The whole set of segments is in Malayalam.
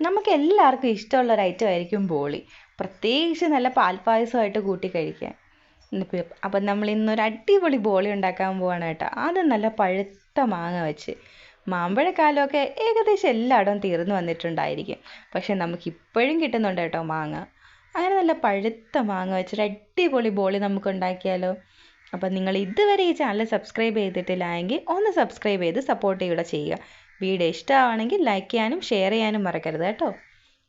നമുക്ക് എല്ലാവർക്കും ഇഷ്ടമുള്ള ഒരു ഐറ്റം ആയിരിക്കും ബോളി. പ്രത്യേകിച്ച് നല്ല പാൽപ്പായസമായിട്ട് കൂട്ടി കഴിക്കാൻ. അപ്പം നമ്മൾ ഇന്നൊരു അടിപൊളി ബോളി ഉണ്ടാക്കാൻ പോവാണ് കേട്ടോ. അത് നല്ല പഴുത്ത മാങ്ങ വെച്ച്. മാമ്പഴക്കാലമൊക്കെ ഏകദേശം എല്ലായിടവും തീർന്നു വന്നിട്ടുണ്ടായിരിക്കും. പക്ഷെ നമുക്ക് ഇപ്പോഴും കിട്ടുന്നുണ്ട് കേട്ടോ മാങ്ങ. അങ്ങനെ നല്ല പഴുത്ത മാങ്ങ വെച്ചൊരു അടിപൊളി ബോളി നമുക്ക് ഉണ്ടാക്കിയാലോ അപ്പം നിങ്ങൾ ഇതുവരെ ഈ ചാനൽ സബ്സ്ക്രൈബ് ചെയ്തിട്ടില്ല എങ്കിൽ ഒന്ന് സബ്സ്ക്രൈബ് ചെയ്ത് സപ്പോർട്ട് ചെയ്യുക ചെയ്യുക. വീഡിയോ ഇഷ്ടമാണെങ്കിൽ ലൈക്ക് ചെയ്യാനും ഷെയർ ചെയ്യാനും മറക്കരുത് കേട്ടോ.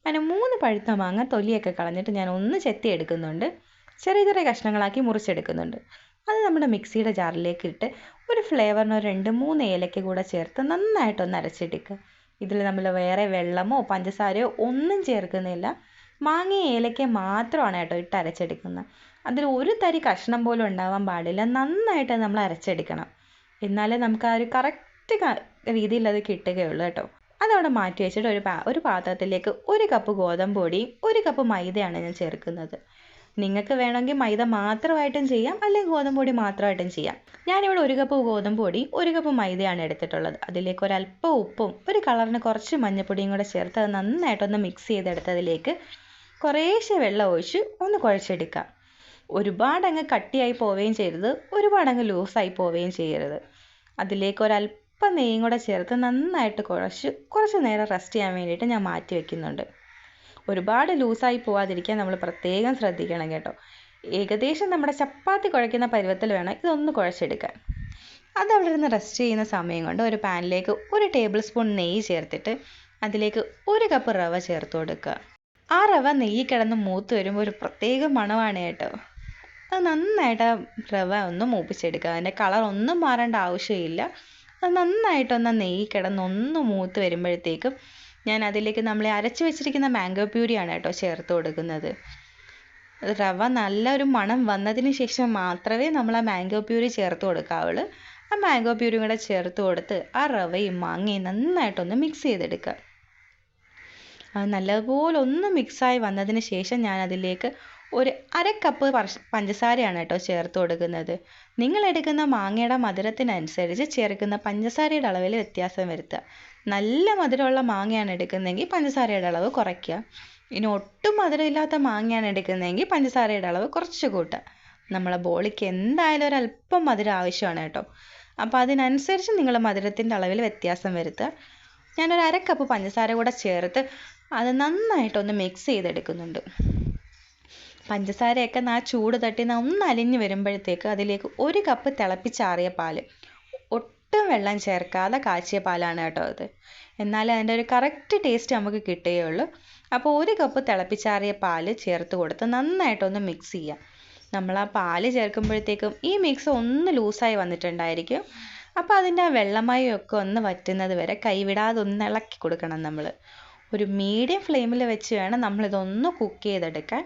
അങ്ങനെ മൂന്ന് പഴുത്ത മാങ്ങ തൊലിയൊക്കെ കളഞ്ഞിട്ട് ഞാൻ ഒന്ന് ചെത്തി എടുക്കുന്നുണ്ട്. ചെറിയ ചെറിയ കഷ്ണങ്ങളാക്കി മുറിച്ചെടുക്കുന്നുണ്ട്. അത് നമ്മുടെ മിക്സിയുടെ ജാറിലേക്ക് ഇട്ട് ഒരു ഫ്ലേവറിന് ഒരു രണ്ട് മൂന്ന് ഏലക്ക കൂടെ ചേർത്ത് നന്നായിട്ടൊന്ന് അരച്ചെടുക്കുക ഇതിൽ നമ്മൾ വേറെ വെള്ളമോ പഞ്ചസാരയോ ഒന്നും ചേർക്കുന്നില്ല. മാങ്ങ ഏലക്ക മാത്രമാണ് കേട്ടോ ഇട്ട് അരച്ചെടുക്കുന്നത്. അതിൽ ഒരു തരി കഷ്ണം പോലും ഉണ്ടാവാൻ പാടില്ല. നന്നായിട്ട് നമ്മൾ അരച്ചെടുക്കണം. എന്നാലേ നമുക്ക് ആ ഒരു കറക്റ്റ് രീതിയിൽ അത് കിട്ടുകയുള്ളൂ കേട്ടോ. അതവിടെ മാറ്റി വെച്ചിട്ട് ഒരു പാ ഒരു പാത്രത്തിലേക്ക് ഒരു കപ്പ് ഗോതമ്പ് പൊടിയും ഒരു കപ്പ് മൈദയാണ് ഞാൻ ചേർക്കുന്നത്. നിങ്ങൾക്ക് വേണമെങ്കിൽ മൈദ മാത്രമായിട്ടും ചെയ്യാം അല്ലെങ്കിൽ ഗോതമ്പ് പൊടി മാത്രമായിട്ടും ചെയ്യാം. ഞാനിവിടെ ഒരു കപ്പ് ഗോതമ്പ് പൊടി ഒരു കപ്പ് മൈദയാണ് എടുത്തിട്ടുള്ളത്. അതിലേക്ക് ഒരല്പം ഉപ്പും ഒരു കളറിന് കുറച്ച് മഞ്ഞപ്പൊടിയും കൂടെ ചേർത്ത് അത് നന്നായിട്ടൊന്ന് മിക്സ് ചെയ്തെടുത്തതിലേക്ക് കുറേശ്ശെ വെള്ളം ഒഴിച്ച് ഒന്ന് കുഴച്ചെടുക്കാം. ഒരുപാട് അങ്ങ് കട്ടിയായി പോവുകയും ചെയ്യരുത് ഒരുപാട് അങ്ങ് ലൂസായി പോവുകയും ചെയ്യരുത്. അതിലേക്ക് ഒരല്പം നെയ്യും കൂടെ ചേർത്ത് നന്നായിട്ട് കുറച്ച് കുറച്ച് നേരം റെസ്റ്റ് ചെയ്യാൻ വേണ്ടിയിട്ട് ഞാൻ മാറ്റി വെക്കുന്നുണ്ട്. ഒരുപാട് ലൂസായി പോവാതിരിക്കാൻ നമ്മൾ പ്രത്യേകം ശ്രദ്ധിക്കണം കേട്ടോ. ഏകദേശം നമ്മുടെ ചപ്പാത്തി കുഴയ്ക്കുന്ന പരുവത്തിൽ വേണം ഇതൊന്ന് കുഴച്ചെടുക്കാൻ. അത് അവിടെ നിന്ന് റെസ്റ്റ് ചെയ്യുന്ന സമയം കൊണ്ട് ഒരു പാനിലേക്ക് ഒരു ടേബിൾ സ്പൂൺ നെയ്യ് ചേർത്തിട്ട് അതിലേക്ക് ഒരു കപ്പ് റവ ചേർത്ത് കൊടുക്കുക. ആ റവ നെയ്യ് കിടന്ന് മൂത്ത് വരുമ്പോൾ ഒരു പ്രത്യേക മണമാണ് കേട്ടോ. അത് നന്നായിട്ട് ആ റവ ഒന്ന് മൂപ്പിച്ചെടുക്കുക. അതിന്റെ കളർ ഒന്നും മാറേണ്ട ആവശ്യമില്ല. അത് നന്നായിട്ടൊന്ന് നെയ്യ് കിടന്ന് ഒന്ന് മൂത്ത് വരുമ്പോഴത്തേക്കും ഞാൻ അതിലേക്ക് നമ്മൾ അരച്ച് വെച്ചിരിക്കുന്ന മാംഗോ പ്യൂരിയാണ് കേട്ടോ ചേർത്ത് കൊടുക്കുന്നത്. റവ നല്ലൊരു മണം വന്നതിന് ശേഷം മാത്രമേ നമ്മൾ ആ മാംഗോ പ്യൂരി ചേർത്ത് കൊടുക്കാവുള്ളൂ. ആ മാംഗോ പ്യൂരിയും കൂടെ ചേർത്ത് കൊടുത്ത് ആ റവയും മാങ്ങയും നന്നായിട്ടൊന്ന് മിക്സ് ചെയ്തെടുക്കുക. അത് നല്ലതുപോലെ ഒന്ന് മിക്സായി വന്നതിന് ശേഷം ഞാൻ അതിലേക്ക് ഒരു അര കപ്പ് പഞ്ചസാരയാണ് കേട്ടോ ചേർത്ത് കൊടുക്കുന്നത്. നിങ്ങൾ എടുക്കുന്ന മാങ്ങയുടെ മധുരത്തിനനുസരിച്ച് ചേർക്കുന്ന പഞ്ചസാരയുടെ അളവിൽ വ്യത്യാസം വരുത്തുക. നല്ല മധുരമുള്ള മാങ്ങയാണ് എടുക്കുന്നതെങ്കിൽ പഞ്ചസാരയുടെ അളവ് കുറയ്ക്കുക. ഇനി ഒട്ടും മധുരമില്ലാത്ത മാങ്ങയാണ് എടുക്കുന്നതെങ്കിൽ പഞ്ചസാരയുടെ അളവ് കുറച്ച് കൂട്ടുക. നമ്മളെ ബോളിക്ക് എന്തായാലും ഒരു അല്പം മധുരം ആവശ്യമാണ് കേട്ടോ. അപ്പോൾ അതിനനുസരിച്ച് നിങ്ങൾ മധുരത്തിന്റെ അളവിൽ വ്യത്യാസം വരുത്തുക. ഞാനൊരു അര കപ്പ് പഞ്ചസാര കൂടെ ചേർത്ത് അത് നന്നായിട്ടൊന്ന് മിക്സ് ചെയ്തെടുക്കുന്നുണ്ട്. പഞ്ചസാരയൊക്കെ ആ ചൂട് തട്ടി ഒന്ന് അലിഞ്ഞ് വരുമ്പോഴത്തേക്ക് അതിലേക്ക് ഒരു കപ്പ് തിളപ്പിച്ചാറിയ പാൽ ഒട്ടും വെള്ളം ചേർക്കാതെ കാച്ചിയ പാലാണ് കേട്ടോ അത്. എന്നാലേ അതിന്റെ ഒരു കറക്റ്റ് ടേസ്റ്റ് നമുക്ക് കിട്ടുകയുള്ളൂ. അപ്പോൾ ഒരു കപ്പ് തിളപ്പിച്ചാറിയ പാൽ ചേർത്ത് കൊടുത്ത് നന്നായിട്ടൊന്ന് മിക്സ് ചെയ്യാം നമ്മൾ ആ പാൽ ചേർക്കുമ്പോഴത്തേക്കും ഈ മിക്സ് ഒന്ന് ലൂസായി വന്നിട്ടുണ്ടായിരിക്കും. അപ്പോൾ അതിന്റെ ആ വെള്ളമയമൊക്കെ ഒന്ന് വറ്റുന്നത് വരെ കൈവിടാതെ ഒന്ന് ഇളക്കി കൊടുക്കണം നമ്മൾ ഒരു മീഡിയം ഫ്ലെയിമിൽ വെച്ച് വേണം നമ്മളിതൊന്ന് കുക്ക് ചെയ്തെടുക്കാൻ.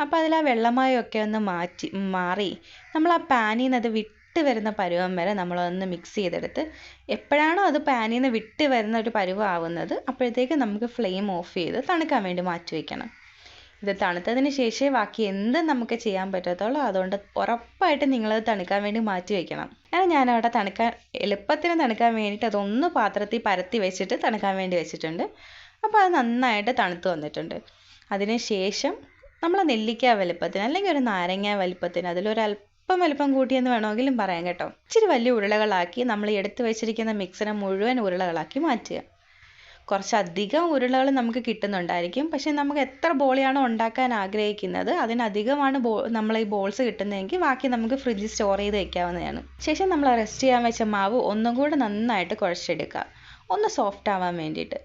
അപ്പോൾ അതിൽ ആ വെള്ളമയമൊക്കെ ഒന്ന് മാറ്റി മാറി നമ്മൾ ആ പാനിൽ നിന്ന് അത് വിട്ട് വരുന്ന പരുവം വരെ നമ്മളൊന്ന് മിക്സ് ചെയ്തെടുത്ത് എപ്പോഴാണോ അത് പാനിൽ നിന്ന് വിട്ട് വരുന്ന ഒരു പരുവം ആവുന്നത് അപ്പോഴത്തേക്ക് നമുക്ക് ഫ്ലെയിം ഓഫ് ചെയ്ത് തണുക്കാൻ വേണ്ടി മാറ്റി വയ്ക്കണം ഇത് തണുത്തതിന് ശേഷമേ ബാക്കി എന്ത് നമുക്ക് ചെയ്യാൻ പറ്റത്തുള്ളൂ. അതുകൊണ്ട് ഉറപ്പായിട്ടും നിങ്ങളത് തണുക്കാൻ വേണ്ടി മാറ്റി വയ്ക്കണം അങ്ങനെ അവിടെ തണുക്കാൻ എളുപ്പത്തിന് തണുക്കാൻ വേണ്ടിയിട്ട് അതൊന്ന് പാത്രത്തിൽ പരത്തി വെച്ചിട്ട് തണുക്കാൻ വേണ്ടി വെച്ചിട്ടുണ്ട്. അപ്പോൾ അത് നന്നായിട്ട് തണുത്ത് വന്നിട്ടുണ്ട്. അതിന് ശേഷം നമ്മൾ നെല്ലിക്ക വലുപ്പത്തിന് അല്ലെങ്കിൽ ഒരു നാരങ്ങ വലുപ്പത്തിന് അതിലൊരു അല്പം വലുപ്പം കൂട്ടിയെന്ന് വേണമെങ്കിലും പറയാം കേട്ടോ. ഇച്ചിരി വലിയ ഉരുളകളാക്കി നമ്മൾ എടുത്തു വെച്ചിരിക്കുന്ന മിക്സിനെ മുഴുവൻ ഉരുളകളാക്കി മാറ്റുക. കുറച്ചധികം ഉരുളകൾ നമുക്ക് കിട്ടുന്നുണ്ടായിരിക്കും. പക്ഷെ നമുക്ക് എത്ര ബോളിയാണോ ഉണ്ടാക്കാൻ ആഗ്രഹിക്കുന്നത് അതിനധികമാണ് ബോ നമ്മൾ ഈ ബോൾസ് കിട്ടുന്നതെങ്കിൽ ബാക്കി നമുക്ക് ഫ്രിഡ്ജിൽ സ്റ്റോർ ചെയ്ത് വെക്കാവുന്നതാണ്. ശേഷം നമ്മൾ റെസ്റ്റ് ചെയ്യാൻ വെച്ച മാവ് ഒന്നും കൂടെ നന്നായിട്ട് കുഴച്ചെടുക്കുക. ഒന്ന് സോഫ്റ്റ് ആവാൻ വേണ്ടിയിട്ട്.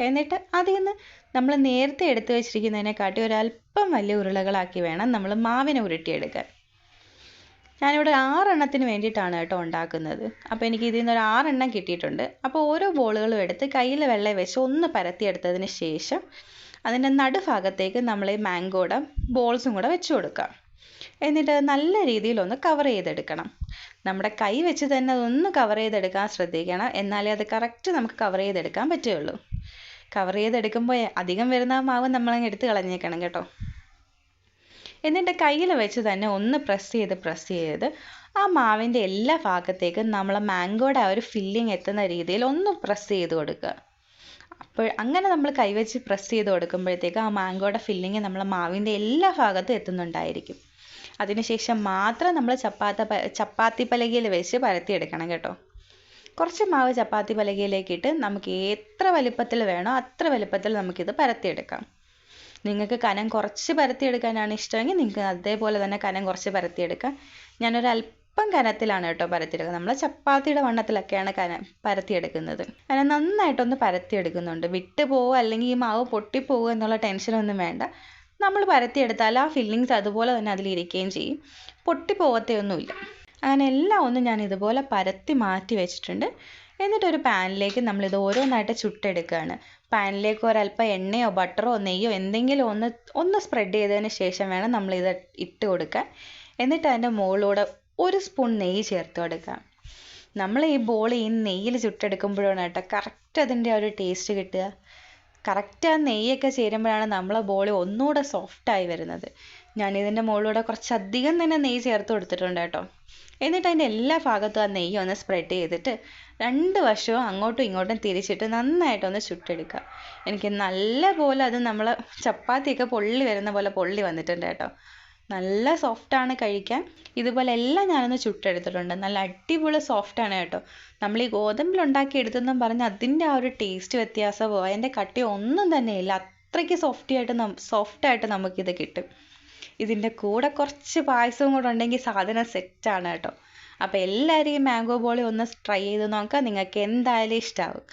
എന്നിട്ട് അതിൽ നിന്ന് നമ്മൾ നേരത്തെ എടുത്തു വെച്ചിരിക്കുന്നതിനെക്കാട്ടി ഒരല്പം വലിയ ഉരുളകളാക്കി വേണം നമ്മൾ മാവിനെ ഉരുട്ടിയെടുക്കാൻ. ഞാനിവിടെ ആറെണ്ണത്തിന് വേണ്ടിയിട്ടാണ് കേട്ടോ ഉണ്ടാക്കുന്നത്. അപ്പോൾ എനിക്ക് ഇതിൽ നിന്ന് ഒരു ആറെണ്ണം കിട്ടിയിട്ടുണ്ട്. അപ്പോൾ ഓരോ ബോളുകളും എടുത്ത് കയ്യിൽ വെള്ളം വെച്ച് ഒന്ന് പരത്തിയെടുത്തതിന് ശേഷം അതിന്റെ നടുഭാഗത്തേക്ക് നമ്മൾ ഈ മാംഗോയുടെ ബോൾസും കൂടെ വെച്ച് കൊടുക്കുക എന്നിട്ട് നല്ല രീതിയിൽ ഒന്ന് കവർ ചെയ്തെടുക്കണം. നമ്മുടെ കൈ വെച്ച് തന്നെ അതൊന്ന് കവർ ചെയ്തെടുക്കാൻ ശ്രദ്ധിക്കണം. എന്നാലേ അത് കറക്റ്റ് നമുക്ക് കവർ ചെയ്തെടുക്കാൻ പറ്റുകയുള്ളൂ. കവർ ചെയ്തെടുക്കുമ്പോൾ അധികം വരുന്ന മാവ് നമ്മളങ്ങ് എടുത്ത് കളഞ്ഞേക്കണം കേട്ടോ. എന്നിട്ട് കയ്യിൽ വെച്ച് തന്നെ ഒന്ന് പ്രസ് ചെയ്ത് പ്രസ് ചെയ്ത് ആ മാവിന്റെ എല്ലാ ഭാഗത്തേക്കും നമ്മൾ മാംഗോയുടെ ആ ഒരു ഫില്ലിങ് എത്തുന്ന രീതിയിൽ ഒന്ന് പ്രസ് ചെയ്ത് കൊടുക്കുക. അപ്പോൾ അങ്ങനെ നമ്മൾ കൈവച്ച് പ്രസ് ചെയ്ത് കൊടുക്കുമ്പോഴത്തേക്ക് ആ മാംഗോയുടെ ഫില്ലിങ് നമ്മളെ മാവിന്റെ എല്ലാ ഭാഗത്തും എത്തുന്നുണ്ടായിരിക്കും. അതിനുശേഷം മാത്രം നമ്മൾ ചപ്പാത്ത ചപ്പാത്തി പലകയിൽ വെച്ച് പരത്തിയെടുക്കണം കേട്ടോ. കുറച്ച് മാവ് ചപ്പാത്തി പലകയിലേക്കിട്ട് നമുക്ക് എത്ര വലിപ്പത്തിൽ വേണോ അത്ര വലിപ്പത്തിൽ നമുക്കിത് പരത്തിയെടുക്കാം. നിങ്ങൾക്ക് കനം കുറച്ച് പരത്തിയെടുക്കാനാണ് ഇഷ്ടമെങ്കിൽ നിങ്ങൾക്ക് അതേപോലെ തന്നെ കനം കുറച്ച് പരത്തിയെടുക്കാം. ഞാനൊരു അല്പം കനത്തിലാണ് കേട്ടോ പരത്തിയെടുക്കുന്നത്. നമ്മൾ ചപ്പാത്തിയുടെ വണ്ണത്തിലൊക്കെയാണ് കനം പരത്തിയെടുക്കുന്നത്. അങ്ങനെ നന്നായിട്ടൊന്ന് പരത്തിയെടുക്കുന്നുണ്ട്. വിട്ട് പോവുക അല്ലെങ്കിൽ ഈ മാവ് പൊട്ടിപ്പോവുക എന്നുള്ള ടെൻഷനൊന്നും വേണ്ട. നമ്മൾ പരത്തിയെടുത്താൽ ആ ഫില്ലിങ്സ് അതുപോലെ തന്നെ അതിലിരിക്കുകയും ചെയ്യും. പൊട്ടിപ്പോവത്തെയൊന്നുമില്ല അങ്ങനെ എല്ലാം ഒന്നും ഞാൻ ഇതുപോലെ പരത്തി മാറ്റി വെച്ചിട്ടുണ്ട്. എന്നിട്ടൊരു പാനിലേക്ക് നമ്മളിത് ഓരോന്നായിട്ട് ചുട്ടെടുക്കുകയാണ്. പാനിലേക്ക് ഒരല്പം എണ്ണയോ ബട്ടറോ നെയ്യോ എന്തെങ്കിലും ഒന്ന് ഒന്ന് സ്പ്രെഡ് ചെയ്തതിന് ശേഷം വേണം നമ്മൾ ഇത് ഇട്ട് കൊടുക്കാൻ. എന്നിട്ട് അതിന്റെ മുകളിലൂടെ ഒരു സ്പൂൺ നെയ്യ് ചേർത്ത് കൊടുക്കാം. നമ്മൾ ഈ ബോൾ ഈ നെയ്യിൽ ചുട്ടെടുക്കുമ്പോഴാണ് കേട്ടോ കറക്റ്റ് അതിന്റെ ആ ഒരു ടേസ്റ്റ് കിട്ടുക. കറക്റ്റ് ആ നെയ്യൊക്കെ ചേരുമ്പോഴാണ് നമ്മളെ ബോൾ ഒന്നുകൂടെ സോഫ്റ്റായി വരുന്നത്. ഞാനിതിന്റെ മുകളിലൂടെ കുറച്ചധികം തന്നെ നെയ്യ് ചേർത്ത് കൊടുത്തിട്ടുണ്ട് കേട്ടോ. എന്നിട്ട് അതിന്റെ എല്ലാ ഭാഗത്തും ആ നെയ്യ് ഒന്ന് സ്പ്രെഡ് ചെയ്തിട്ട് രണ്ട് വശവും അങ്ങോട്ടും ഇങ്ങോട്ടും തിരിച്ചിട്ട് നന്നായിട്ടൊന്ന് ചുട്ടെടുക്കുക. എനിക്ക് നല്ല പോലെ അത് നമ്മൾ ചപ്പാത്തിയൊക്കെ പൊള്ളി വരുന്ന പോലെ പൊള്ളി വന്നിട്ടുണ്ട് കേട്ടോ. നല്ല സോഫ്റ്റാണ് കഴിക്കാൻ. ഇതുപോലെ എല്ലാം ഞാനൊന്ന് ചുട്ടെടുത്തിട്ടുണ്ട്. നല്ല അടിപൊളി സോഫ്റ്റാണ് കേട്ടോ. നമ്മൾ ഈ ഗോതമ്പിലുണ്ടാക്കി എടുത്തെന്നും പറഞ്ഞ് അതിന്റെ ആ ഒരു ടേസ്റ്റ് വ്യത്യാസമോ അതിന്റെ കട്ടി ഒന്നും തന്നെ ഇല്ല. അത്രയ്ക്ക് സോഫ്റ്റി ആയിട്ട് സോഫ്റ്റായിട്ട് നമുക്കിത് കിട്ടും. ഇതിന്റെ കൂടെ കുറച്ച് പായസവും കൂടെ ഉണ്ടെങ്കിൽ സാധനം സെറ്റാണ് കേട്ടോ. അപ്പോൾ എല്ലാവരും ഈ മാംഗോ ബോളി ഒന്ന് ട്രൈ ചെയ്ത് നോക്കുക നിങ്ങൾക്ക് എന്തായാലും ഇഷ്ടമാവും